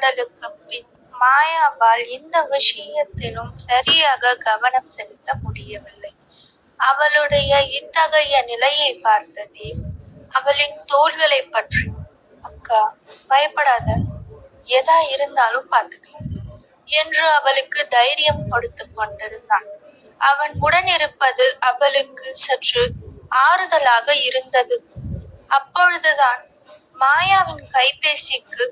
உரையாடலுக்கு பின் மாயாவால் இந்த விஷயத்திலும் சரியாக கவனம் செலுத்த முடியவில்லை. அவளுடைய இத்தகைய நிலையை பார்த்த தேவ் அவளின் தோள்களை பற்றி அக்கா பயப்படாத. எதா இருந்தாலும் பார்த்துக்கலாம் என்று அவளுக்கு தைரியம் கொடுத்து கொண்டிருந்தான். அவன் உடன் இருப்பது அவளுக்கு சற்று ஆறுதலாக இருந்தது. அப்பொழுதுதான் மாயாவின் கைபேசிக்கு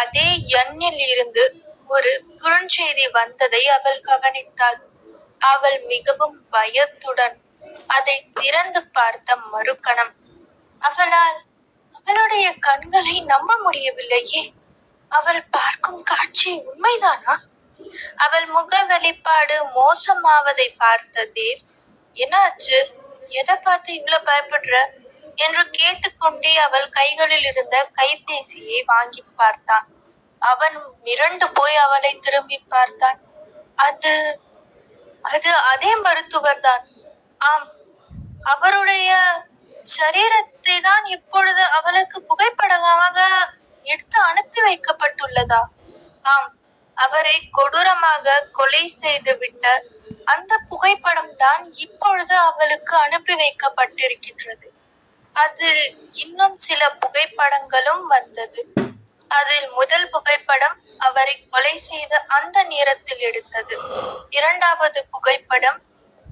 அதே எண்ணில் இருந்து ஒரு குறுஞ்செய்தி வந்ததை அவள் கவனித்தாள். அவள் மிகவும் பயத்துடன் அதை திறந்து பார்த்த மறுக்கணம் அவளால் அவளுடைய கண்களை நம்ப முடியவில்லையே. அவள் பார்க்கும் காட்சி உண்மைதானா? அவள் முக வெளிப்பாடு மோசமாவதை பார்த்த தேவ் என்னாச்சு? எதை பார்த்து இவ்வளவு பயப்படுற? என்று கேட்டுக்கொண்டே அவள் கைகளில் இருந்த கைபேசியை வாங்கி பார்த்தான். அவன் மிரண்டு போய் அவளை திரும்பி பார்த்தான். அது அது அதே மருத்துவர் தான் ஆம் அவருடைய சரீரத்தை தான் இப்பொழுது அவளுக்கு புகைப்படமாக எடுத்து அனுப்பி வைக்கப்பட்டுள்ளதா? ஆம் அவரை கொடூரமாக கொலை செய்துவிட்ட அந்த புகைப்படம் தான் இப்பொழுது அவளுக்கு அனுப்பி வைக்கப்பட்டிருக்கின்றது. அதில் இன்னும் சில புகைப்படங்களும் வந்தது. அதில் முதல் புகைப்படம் அவரை கொலை செய்த அந்த நேரத்தில் எடுத்தது. இரண்டாவது புகைப்படம்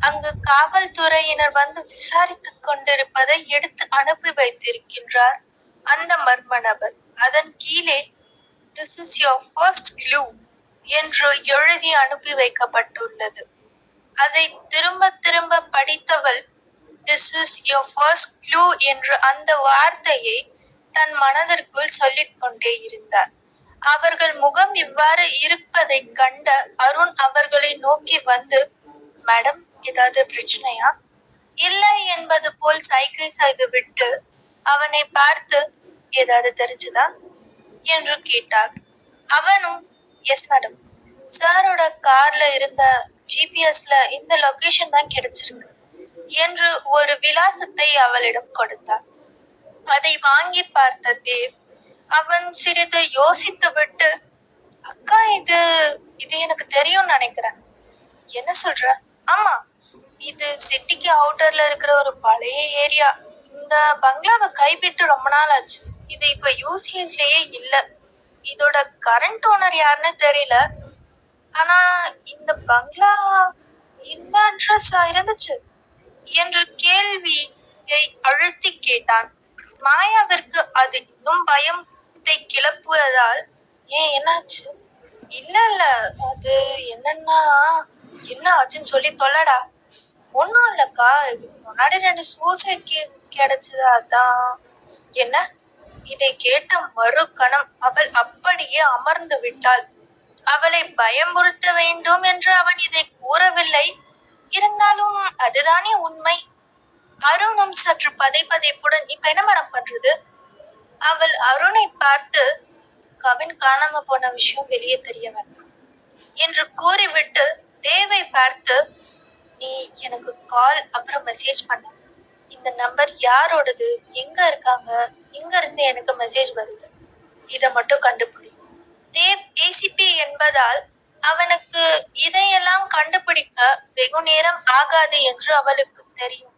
அங்கு காவல்துறையினர் வந்து விசாரித்துக் கொண்டிருப்பதை எடுத்து அனுப்பி வைத்திருக்கின்றார் அந்த மர்ம நபர். அதன் கீழே this is your first clue என்று எழுதி அனுப்பி வைக்கப்பட்டுள்ளது. அதை திரும்ப திரும்ப படித்தவள் this is your first clue என்று அந்த வார்த்தையை தன் மனதிற்குள் சொல்லிக் கொண்டே இருந்தார். அவர்கள் முகம் இவ்வாறு இருப்பதைக் கண்ட அருண் அவர்களை நோக்கி வந்து மேடம் ஏதாவது பிரச்சனையா? இல்லை என்பது போல் சைகை செய்துவிட்டு அவனை பார்த்து ஏதாவது தெரிஞ்சுதா? என்று கேட்டாள். அவனும் எஸ் மேடம் சாரோட கார்ல இருந்த ஜிபிஎஸ்ல இந்த லொகேஷன் தான் கிடைச்சிருக்கு. என்று ஒரு விலாசத்தை அவளிடம் கொடுத்தான் அதை வாங்கி பார்த்த தேவ் அவன் சிறிது யோசித்துவிட்டு அக்கா இது இது எனக்கு தெரியும்னு நினைக்கிறேன். என்ன சொல்ற? ஆமா இது சிட்டிக்கு அவுட்டர்ல இருக்கிற ஒரு பழைய ஏரியா. இந்த பங்களாவை கைவிட்டு ரொம்ப நாள் ஆச்சு. இது இப்ப யூசேஜ்லயே இல்ல. இதோட கரண்ட் ஓனர் யாருன்னு தெரியல. ஆனா இந்த பங்களா இந்த அட்ரஸ் இருந்துச்சு. என்று கேள்வியை அழுத்தி கேட்டான். மாயாவிற்கு அது இன்னும் பயத்தை கிளப்புவதால் ஏன் என்னாச்சு? இல்ல இல்ல அது என்னன்னா என்ன ஆச்சுன்னு சொல்லி தொல்லடா. ஒன்றும் இல்லக்கா இதுக்கு முன்னாடி ரெண்டு சூசைட் கேஸ் கிடைச்சது அதான் என்ன? இதை கேட்ட மறுகணம் அவள் அப்படியே அமர்ந்து விட்டாள். அவளை பயமுறுத்த வேண்டும் என்று அவன் இதை கூறவில்லை. இருந்தாலும் அதுதானே உண்மை. அருணும் சற்று பதைபதைப்புடன் இப்ப என்ன மரம் பண்றது? அவள் அருணை பார்த்து கவின் காணாம போன விஷயம் வெளியே தெரிய வேண்டாம் என்று கூறிவிட்டு தேவை பார்த்து நீ எனக்கு கால் அப்புறம் மெசேஜ் பண்ண. இந்த நம்பர் யாரோடது? எங்க இருக்காங்க? எங்க இருந்து எனக்கு மெசேஜ் வருது. இதை மட்டும் கண்டுபிடி. தேவ் ஏசிபி என்பதால் அவனுக்கு இதையெல்லாம் கண்டுபிடிக்க வெகு நேரம் ஆகாது என்று அவளுக்கு தெரியும்.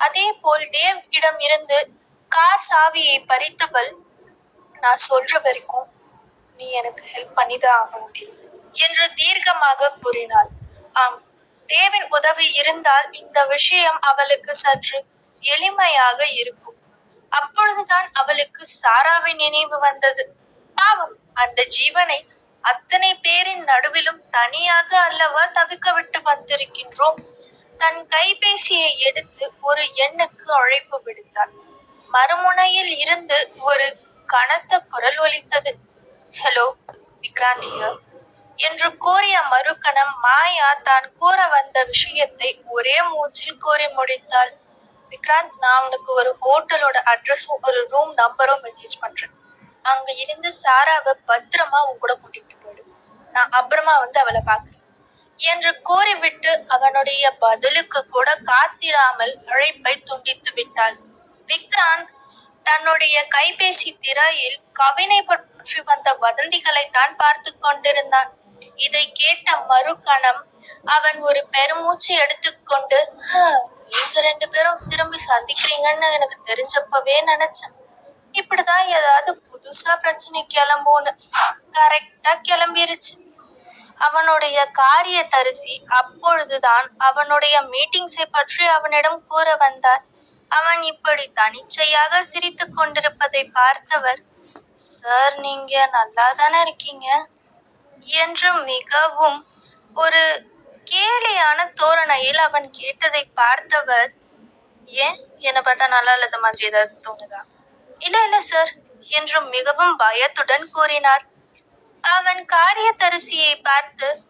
அதே போல் தேவ் இடம் இருந்து கார் சாவியை பறித்தவள் நான் சொல்ற வரைக்கும் நீ எனக்கு ஹெல்ப் பண்ணிதான் ஆகணும் தேவ் என்று தீர்க்கமாக கூறினாள். ஆம் தேவின் உதவி இருந்தால் இந்த விஷயம் அவளுக்கு சற்று எளிமையாக இருக்கும். அப்பொழுதுதான் அவளுக்கு சாராவின் நினைவு வந்தது. பாவம் அந்த ஜீவனை அத்தனை பேரின் நடுவிலும் தனியாக அல்லவா தவிக்க விட்டு வந்திருக்கின்றோம்? தன் கைபேசியை எடுத்து ஒரு எண்ணுக்கு அழைப்பு விடுத்தாள். மறுமுனையில் இருந்து ஒரு கனத்த குரல் ஒலித்தது. ஹலோ விக்ராந்தியா என்று கூறிய மறுகணம் மாயா தான் கூற வந்த விஷயத்தை ஒரே மூச்சில் கூறி முடித்தாள். விக்ராந்த் நான் உனக்கு ஒரு ஹோட்டலோட அட்ரஸும் ஒரு ரூம் நம்பரும் மெசேஜ் பண்றேன். அங்க இருந்து சாராவை பத்திரமா உன் கூட கூட்டிட்டு போயிடு. நான் அப்புறமா வந்து அவளை பார்க்கிறேன். என்று கூறிவிட்டு அவனுடைய பதிலுக்கு கூட காத்திராமல் அழைப்பை துண்டித்து விட்டாள். விக்ராந்த் தன்னுடைய கைபேசி திரையில் கவினை பற்றி வந்த வதந்திகளை தான் பார்த்து கொண்டிருந்தான். இதை கேட்ட மறுகணம் அவன் ஒரு பெருமூச்சு எடுத்துக்கொண்டு நீங்க ரெண்டு பேரும் திரும்பி சந்திக்கிறீங்கன்னு எனக்கு தெரிஞ்சப்பவே நினைச்சேன். இப்படிதான் ஏதாவது புதுசா பிரச்சனை கிளம்பும்னு கரெக்டா கிளம்பிருச்சு. அவனுடைய காரிய தரிசி அப்பொழுதுதான் அவனுடைய மீட்டிங்ஸை பற்றி அவனிடம் கூற வந்தார். அவன் இப்படி தனிச்சையாக சிரித்து கொண்டிருப்பதை பார்த்தவர் சார் நீங்க நல்லா தானே இருக்கீங்க? என்று மிகவும் ஒரு கேலியான தோரணையில் அவன் கேட்டதை பார்த்தவர் ஏன்? என்னை பார்த்தா நல்லா இல்லாத மாதிரி ஏதாவது தோணுதா? இல்லை இல்லை சார் என்று மிகவும் பயத்துடன் கூறினார். அவன் காரியதரிசியை பார்த்து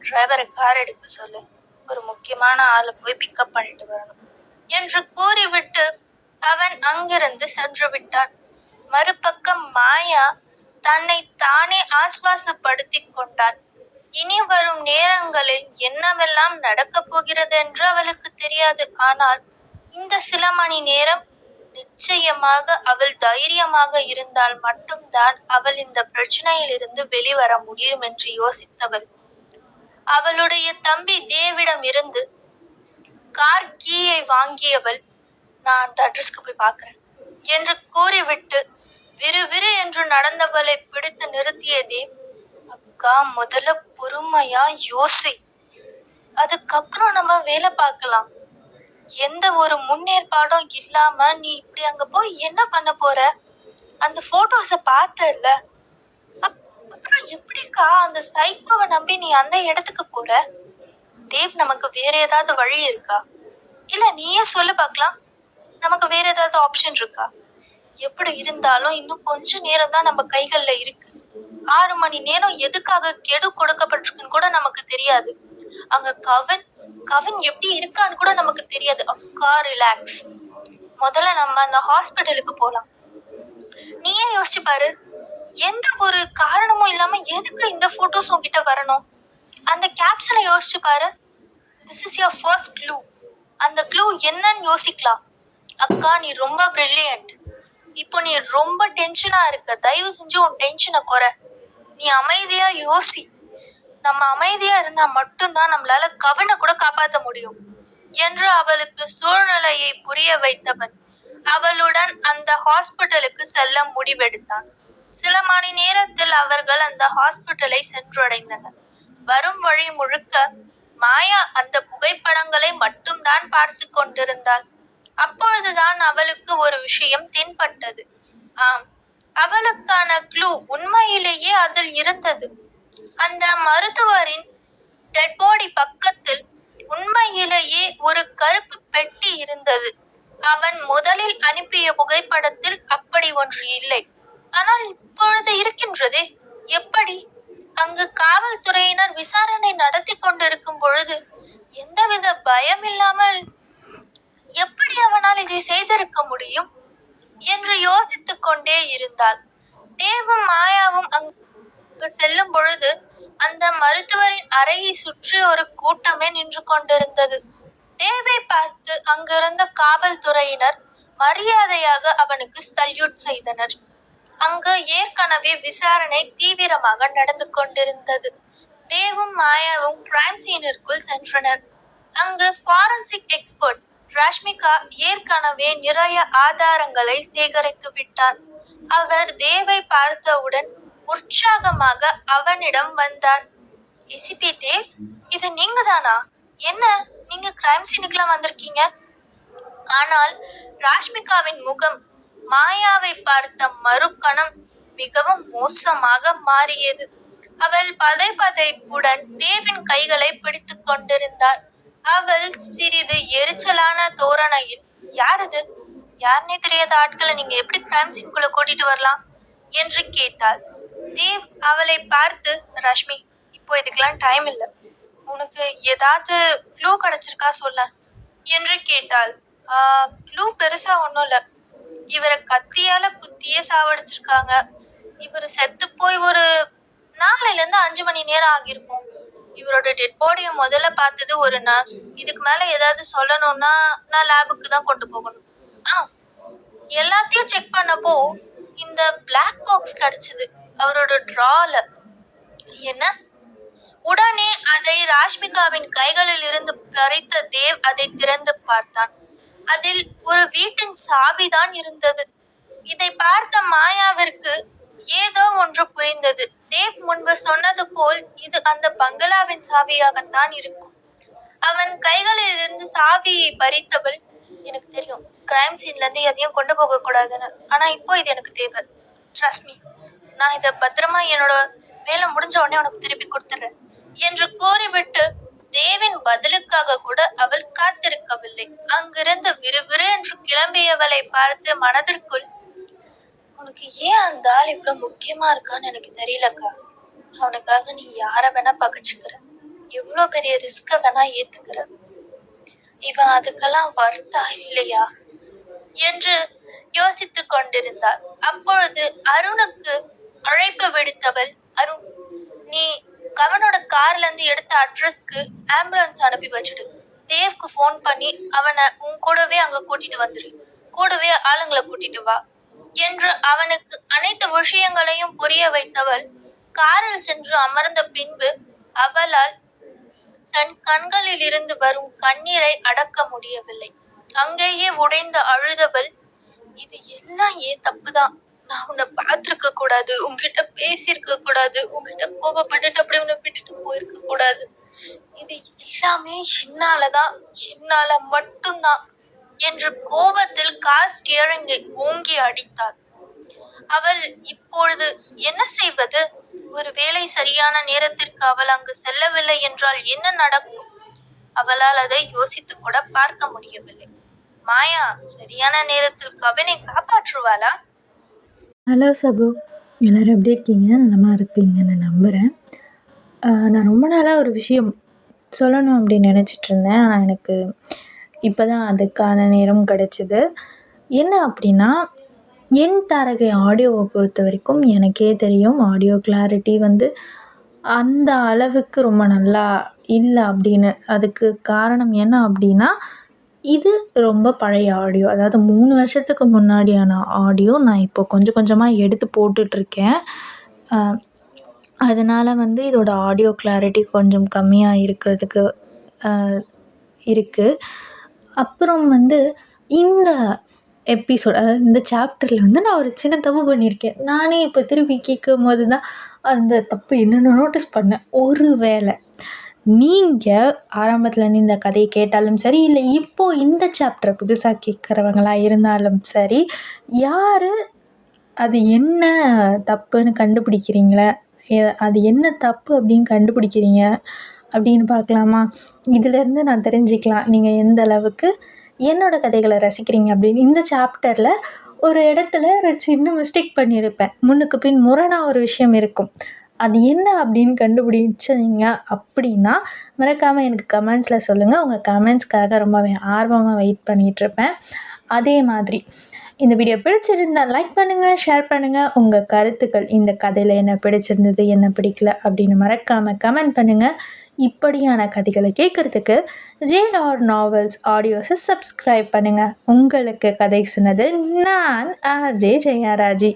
டிரைவரை கார் எடுக்க சொல்லு. ஒரு முக்கியமான ஆளை போய் பிக்கப் பண்ணிட்டு வரணும் என்று கூறிவிட்டு அவன் அங்கிருந்து சென்று விட்டான். மறுபக்கம் மாயா தன்னை தானே ஆஸ்வாசப்படுத்திக் கொண்டான். இனி வரும் நேரங்களில் என்னவெல்லாம் நடக்கப் போகிறது என்று அவளுக்கு தெரியாது. ஆனால் இந்த சில மணி நேரம் நிச்சயமாக அவள் தைரியமாக இருந்தால் மட்டும்தான் அவள் இந்த பிரச்சனையிலிருந்து வெளிவர முடியும் என்று யோசித்தவள். அவளுடைய தம்பி தேவிடம் இருந்து கார் கீயை வாங்கியவள் நான் அந்த அட்ரஸ்க்கு போய் பார்க்கிறேன் என்று கூறிவிட்டு விறுவிறு என்று நடந்தவளை பிடித்து நிறுத்திய தேவ் அக்கா முதல்ல பொறுமையா யோசி. அதுக்கப்புறம் நம்ம வேலை பார்க்கலாம். எந்த ஒரு முன்னேற்பாடும் இல்லாம நீ இப்படி அங்க போய் என்ன பண்ண போற? அந்த போட்டோஸ பார்த்தல அப்புறம் எப்படிக்கா அந்த சைக்கோவை நம்பி நீ அந்த இடத்துக்கு போற? தேவ் நமக்கு வேற ஏதாவது வழி இருக்கா? இல்ல நீயே சொல்லு பார்க்கலாம் நமக்கு வேற ஏதாவது ஆப்ஷன் இருக்கா? எப்படி இருந்தாலும் இன்னும் கொஞ்ச நேரம் தான் நம்ம கைகள்ல இருக்கு. ஆறு மணி நேரம் எதுக்காக கெடு கொடுக்கப்பட்டிருக்குன்னு கூட நமக்கு தெரியாது. அங்க கவன் கவின் எப்படி இருக்கான்னு கூட நமக்கு தெரியாது. அக்கா ரிலாக்ஸ் முதல்ல நம்ம அந்த ஹாஸ்பிட்டலுக்கு போகலாம் நீயே யோசிச்சு பாரு? எந்த ஒரு காரணமும் இல்லாம எதுக்கு இந்த போட்டோஸ் உங்ககிட்ட வரணும்? அந்த கேப்ஷனை யோசிச்சு பாரு. This is your first clue அந்த க்ளூ என்னன்னு யோசிக்கலாம். அக்கா நீ ரொம்ப பிரில்லியன்ட் இப்போ நீ ரொம்ப டென்ஷனா இருக்க. தயவு செஞ்சு உன் டென்ஷனை குறை. நீ அமைதியா யோசி. நம்ம அமைதியா இருந்தா மட்டும்தான் நம்மளால கவினை கூட காப்பாற்ற முடியும். என்று அவளுக்கு சூழ்நிலையை புரிய வைத்தவன். அவளுடன் அந்த ஹாஸ்பிட்டலுக்கு செல்ல முடிவெடுத்தான். சில மணி நேரத்தில் அவர்கள் அந்த ஹாஸ்பிட்டலை சென்றடைந்தனர். வரும் வழி முழுக்க மாயா அந்த புகைப்படங்களை மட்டும்தான் பார்த்து கொண்டிருந்தாள். அப்பொழுதுதான் அவளுக்கு ஒரு விஷயம் தென்பட்டது. ஆம் அவளுக்கான க்ளூ உண்மையிலேயே அதில் இருந்தது. அந்த மருத்துவரின் டெட் பாடி பக்கத்தில் உண்மையிலேயே ஒரு கருப்பு பெட்டி இருந்தது. அவன் முதலில் அனுப்பிய புகைப்படத்தில் அப்படி ஒன்று இல்லை. ஆனால் இப்பொழுது இருக்கின்றதே. எப்படி? அங்கு காவல்துறையினர் விசாரணை நடத்தி கொண்டிருக்கும் பொழுது எந்தவித பயம் இல்லாமல் எப்படி அவனால் இதை செய்திருக்க முடியும்? என்று யோசித்துக் கொண்டே இருந்தாள். தேவும் மாயாவும் அங்கு செல்லும் பொழுது அந்த மருத்துவரின் அறையை சுற்றி ஒரு கூட்டமே நின்று கொண்டிருந்தது. தேவை பார்த்து அங்கிருந்த காவல்துறையினர் மரியாதையாக அவனுக்கு சல்யூட் செய்தனர். அங்கு ஏற்கனவே விசாரணை தீவிரமாக நடந்து கொண்டிருந்தது. தேவும் மாயாவும் கிரைம் சீனிற்குள் சென்றனர். அங்கு ஃபாரன்சிக் எக்ஸ்பர்ட் ராஷ்மிகா ஏற்கனவே நிறைய ஆதாரங்களை சேகரித்து விட்டார் அவர் தேவை பார்த்தவுடன் உற்சாகமாக அவனிடம் வந்தார். எசிபி தேவ் இது நீங்க தானா என்ன நீங்க கிரைம் சீனுக்குலாம் வந்திருக்கீங்க? ஆனால் ராஷ்மிகாவின் முகம் மாயாவை பார்த்த மறுக்கணம் மிகவும் மோசமாக மாறியது. அவள் பதை பதைப்புடன் தேவின் கைகளை பிடித்து கொண்டிருந்தார் அவள் சிறிது எரிச்சலான தோரணையில் யார் இது யாருனே தெரியாத ஆட்களை நீங்க எப்படி கிரைம் சீன்குள்ள கூட்டிட்டு வரலாம்? என்று கேட்டாள். தேவ் அவளை பார்த்து ரஷ்மி இப்போ இதுக்கெல்லாம் டைம் இல்லை. உனக்கு ஏதாவது க்ளூ கிடைச்சிருக்கா சொல்ல? என்று கேட்டாள். க்ளூ பெருசா ஒன்றும் இல்லை. இவரை கத்தியால குத்தியே சாவடிச்சிருக்காங்க. இவர் செத்து போய் ஒரு நாலுல அஞ்சு மணி நேரம் ஆகியிருக்கும். இவரோட டெட் பாடியை முதல்ல பார்த்தது ஒரு நர்ஸ் இதுக்கு மேலே ஏதாவது சொல்லணும்னா நான் லேபுக்கு தான் கொண்டு போகணும். ஆ. எல்லாத்தையும் செக் பண்ணப்போ இந்த பிளாக் பாக்ஸ் கிடச்சிது. அவரோட ட்ரால என்ன? உடனே அதை ராஷ்மிகாவின் கைகளில் இருந்து பறித்த தேவ் அதை திறந்து பார்த்தான். அதில் ஒரு வீட்டின் சாவிதான் இருந்தது. இதை பார்த்த மாயாவிற்கு ஏதோ ஒன்று புரிந்தது. தேவ் முன்பு சொன்னது போல் இது அந்த பங்களாவின் சாவியாகத்தான் இருக்கும். அவன் கைகளில் இருந்து சாவியை பறித்தவள் எனக்கு தெரியும். கிரைம் சீன்ல இருந்து எதையும் கொண்டு போக கூடாதுன்னு ஆனா இப்போ இது எனக்கு தேவை. ட்ரஸ்ட் மீ நான் இதை பத்திரமா என்னோட வேலை முடிஞ்ச உடனே உனக்கு திருப்பி கொடுத்துறேன் என்று கூறிவிட்டு தேவின் பதிலுக்காக கூட அவள் காத்திருக்கவில்லை. அங்கிருந்து விறுவிறு என்று கிளம்பியவளை பார்த்து மனதிற்குள் உனக்கு ஏன் அந்த ஆள் இவ்வளவு முக்கியமா இருக்கான்னு எனக்கு தெரியலக்கா. அவனுக்காக நீ யார வேணா பகச்சுக்கிற. எவ்வளோ பெரிய ரிஸ்க வேணா ஏத்துக்கிற. இவன் அதுக்கெல்லாம் வர்த்தா இல்லையா? என்று யோசித்து கொண்டிருந்தாள். அப்பொழுது அருணுக்கு அழைப்பு விடுத்தவள் அருண் நீ கவனோட கார்ல இருந்து எடுத்த அட்ரஸ்க்கு ஆம்புலன்ஸ் அனுப்பி வச்சுடு. தேவ்க்கு ஃபோன் பண்ணி அவனை உன் கூடவே அங்க கூட்டிட்டு வந்துரு. கூடவே ஆளுங்களை கூட்டிட்டு வா. என்று அவனுக்கு அனைத்து விஷயங்களையும் புரிய வைத்தவள் காரில் சென்று அமர்ந்த பின்பு அவளால் தன் கண்களில் இருந்து வரும் கண்ணீரை அடக்க முடியவில்லை. அங்கேயே உடைந்து அழுதவள் இது எல்லாம் ஏன் தப்புதான்? நான் உன்னை பார்த்துருக்க கூடாது உங்ககிட்ட பேசியிருக்க கூடாது உங்ககிட்ட கோபப்பட்டுட்டு அப்படி உன்னை விட்டுட்டு போயிருக்க கூடாது. இது எல்லாமே என்னாலதான் என்னால மட்டும்தான் என்று கோபத்தில் கார் ஸ்டியரிங்கை ஓங்கி அடித்தாள். அவள் இப்பொழுது என்ன செய்வது? ஒருவேளை சரியான நேரத்திற்கு அவள் அங்கு செல்லவில்லை என்றால் என்ன நடக்கும்? அவளால் அதை யோசித்து கூட பார்க்க முடியவில்லை. மாயா சரியான நேரத்தில் கவினை காப்பாற்றுவாளா? ஹலோ சகோ. எல்லோரும் எப்படி இருக்கீங்க? நலமா இருப்பீங்கன்னு நம்புகிறேன் நான் ரொம்ப நாளாக ஒரு விஷயம் சொல்லணும் அப்படின்னு நினச்சிட்ருந்தேன் ஆனால் எனக்கு இப்போ தான் அதுக்கான நேரம் கிடச்சிது. என்ன அப்படின்னா என் தாரகை ஆடியோவை பொறுத்த வரைக்கும் எனக்கே தெரியும். ஆடியோ கிளாரிட்டி வந்து அந்த அளவுக்கு ரொம்ப நல்லா இல்லை அப்படின்னு. அதுக்கு காரணம் என்ன அப்படின்னா இது ரொம்ப பழைய ஆடியோ அதாவது மூணு வருஷத்துக்கு முன்னாடியான ஆடியோ நான் இப்போ கொஞ்சம் கொஞ்சமாக எடுத்து போட்டுட்ருக்கேன். அதனால் வந்து இதோடய ஆடியோ கிளாரிட்டி கொஞ்சம் கம்மியாக இருக்கிறதுக்கு இருக்குது அப்புறம் வந்து இந்த எபிசோட் அதாவது இந்த சாப்டரில் வந்து நான் ஒரு சின்ன தப்பு பண்ணியிருக்கேன் நானே இப்போ திருப்பி கேட்கும்போது தான் அந்த தப்பு என்னென்னு நோட்டீஸ் பண்ணேன். ஒரு வேளை. நீங்கள் ஆரம்பத்தில் இந்த கதையை கேட்டாலும் சரி இல்லை இப்போது இந்த சாப்டரை புதுசாக கேட்குறவங்களா இருந்தாலும் சரி யார் அது என்ன தப்புன்னு கண்டுபிடிக்கிறீங்களா? அது என்ன தப்பு அப்படின்னு கண்டுபிடிக்கிறீங்க? அப்படின்னு பார்க்கலாமா? இதிலேருந்து நான் தெரிஞ்சுக்கலாம். நீங்கள் எந்த அளவுக்கு என்னோடய கதைகளை ரசிக்கிறீங்க அப்படின்னு. இந்த சாப்டரில் ஒரு இடத்துல ஒரு சின்ன மிஸ்டேக் பண்ணியிருப்பேன். முன்னுக்கு பின் முரணாக ஒரு விஷயம் இருக்கும். அது என்ன அப்படின்னு கண்டுபிடிச்சிங்க அப்படின்னா மறக்காமல் எனக்கு கமெண்ட்ஸில் சொல்லுங்கள் உங்கள் கமெண்ட்ஸ்க்காக ரொம்பவே ஆர்வமாக வெயிட் பண்ணிகிட்ருப்பேன் அதே மாதிரி இந்த வீடியோ பிடிச்சிருந்தால் லைக் பண்ணுங்கள் ஷேர் பண்ணுங்கள் உங்கள் கருத்துக்கள் இந்த கதையில் என்ன பிடிச்சிருந்தது என்ன பிடிக்கல அப்படின்னு மறக்காமல் கமெண்ட் பண்ணுங்கள் இப்படியான கதைகளை கேட்குறதுக்கு ஜேஆர் நாவல்ஸ் ஆடியோஸை சப்ஸ்கிரைப் பண்ணுங்கள் உங்களுக்கு கதை சொன்னது நான் ஆர்ஜே ஜெயராஜி